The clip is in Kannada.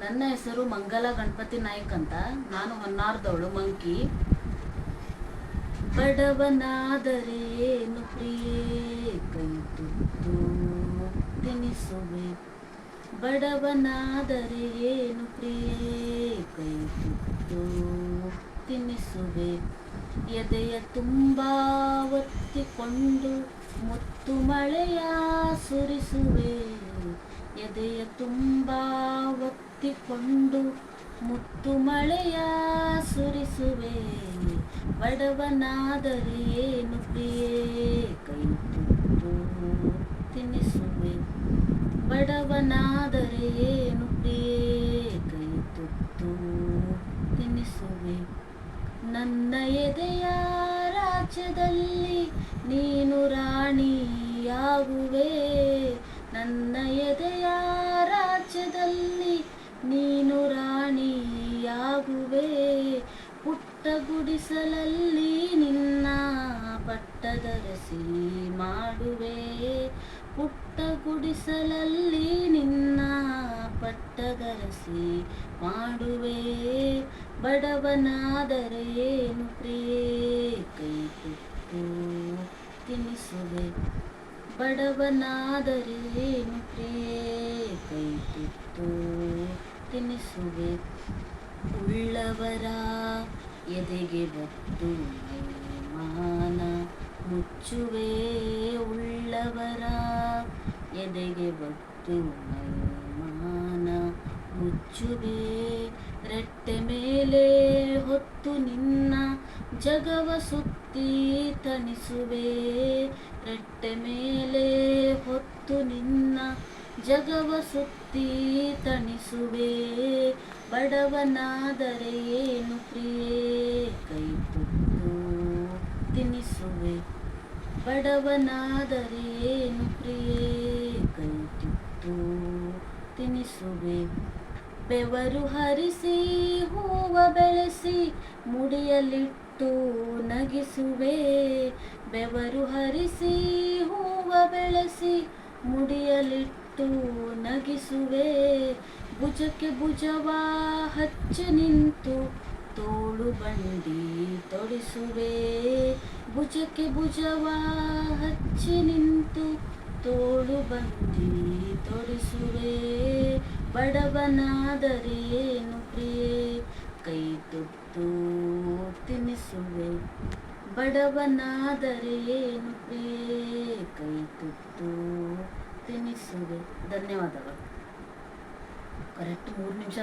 ನನ್ನ ಹೆಸರು ಮಂಗಲ ಗಣಪತಿ ನಾಯ್ಕ್ ಅಂತ. ನಾನು ಹೊನ್ನಾರ್ದವಳು, ಮಂಕಿ. ಬಡವನಾದರೇನು ಪ್ರಿಯೇ? ಕೈ ತುತ್ತು ತಿನಿಸುವೆ. ಬಡವನಾದರೆ ಏನು ಪ್ರಿಯೇ? ಕೈ ತುತ್ತು ತಿನ್ನಿಸುವೆ ಎದೆಯ ತುಂಬ ಒತ್ತಿಕೊಂಡು ಮುತ್ತು ಮಳೆಯ ಸುರಿಸುವೆ. ಎದೆಯ ತುಂಬ ಒತ್ತಿಕೊಂಡು ಮುತ್ತು ಮಳೆಯ ಸುರಿಸುವೆ ಬಡವನಾದರೆ ಏನು ಪ್ರಿಯೇ? ಕೈ ತುತ್ತು ತಿನ್ನಿಸುವೆ ಬಡವನಾದರೆ ಏನು ಪ್ರಿಯೇ? ಕೈ ತುತ್ತು ತಿನ್ನಿಸುವೆ ನನ್ನ ಎದೆಯ ರಾಜ್ಯದಲ್ಲಿ ನೀನು ರಾಣಿಯಾಗುವೆ. ನನ್ನ ಎದೆಯ ಗುಡಿಸಲಲ್ಲಿ ನಿನ್ನ ಪಟ್ಟದರಸಿ ಮಾಡುವೆ. ಪುಟ್ಟ ಗುಡಿಸಲಲ್ಲಿ ನಿನ್ನ ಪಟ್ಟದರಸಿ ಮಾಡುವೆ. ಬಡವನಾದರೇನು ಪ್ರಿಯೇ? ಕೈ ತುತ್ತು ತಿನ್ನಿಸುವೆ ಬಡವನಾದರೆ ಏನು ಪ್ರಿಯೇ? ಕೈ ತುತ್ತು ತಿನ್ನಿಸುವೆ ಉಳ್ಳವರ ಎದೆಗೆ ಬತ್ತು ಮಾನ ಮುಚ್ಚುವೆ ಉಳ್ಳವರ. ಎದೆಗೆ ಬತ್ತು ಮಾನ ಮುಚ್ಚುವೆ ರಟ್ಟೆ ಮೇಲೆ ಹೊತ್ತು ನಿನ್ನ ಜಗವ ಸುತ್ತಿ ತಣಿಸುವೆ ರಟ್ಟೆ ಮೇಲೆ ಹೊತ್ತು ನಿನ್ನ ಜಗವ ಸುತ್ತಿ ತಣಿಸುವೆ. ಬಡವನಾದರೆ ಏನು ಪ್ರಿಯೇ ಕೈ ತುತ್ತು ತಿನ್ನಿಸುವೆ ಬಡವನಾದರೆ ಏನು ಪ್ರಿಯೇ? ಕೈ ತಿನಿಸುವೆ. ಬೆವರು ಹರಿಸಿ, ಹೂವ ಬೆಳೆಸಿ, ಮುಡಿಯಲಿಟ್ಟು ನಗಿಸುವೆ. ಬೆವರು ಹರಿಸಿ, ಹೂವ ಬೆಳೆಸಿ, ಮುಡಿಯಲಿಟ್ಟು ನಗಿಸುವೆ. ಭುಜಕ್ಕೆ ಭುಜವಾ ಹಚ್ಚಿ ನಿಂತು ತೋಳು ಬಂಡಿ ತೊಡಿಸುವೆ. ಭುಜಕ್ಕೆ ಭುಜವ ಹಚ್ಚಿ ನಿಂತು ತೋಳು ಬಂದಿ ತೊಡಿಸುವೆ. ಬಡವನಾದರೇನು ಪ್ರಿಯ? ಕೈ ತುತ್ತು ತಿನ್ನಿಸುವೆ ಬಡವನಾದರೇನು ಪ್ರಿಯೇ? ಕೈ ತುತ್ತು ತಿನ್ನಿಸುವೆ ಧನ್ಯವಾದಗಳು. ಕರೆಕ್ಟ್ ಮೂರು ನಿಮಿಷ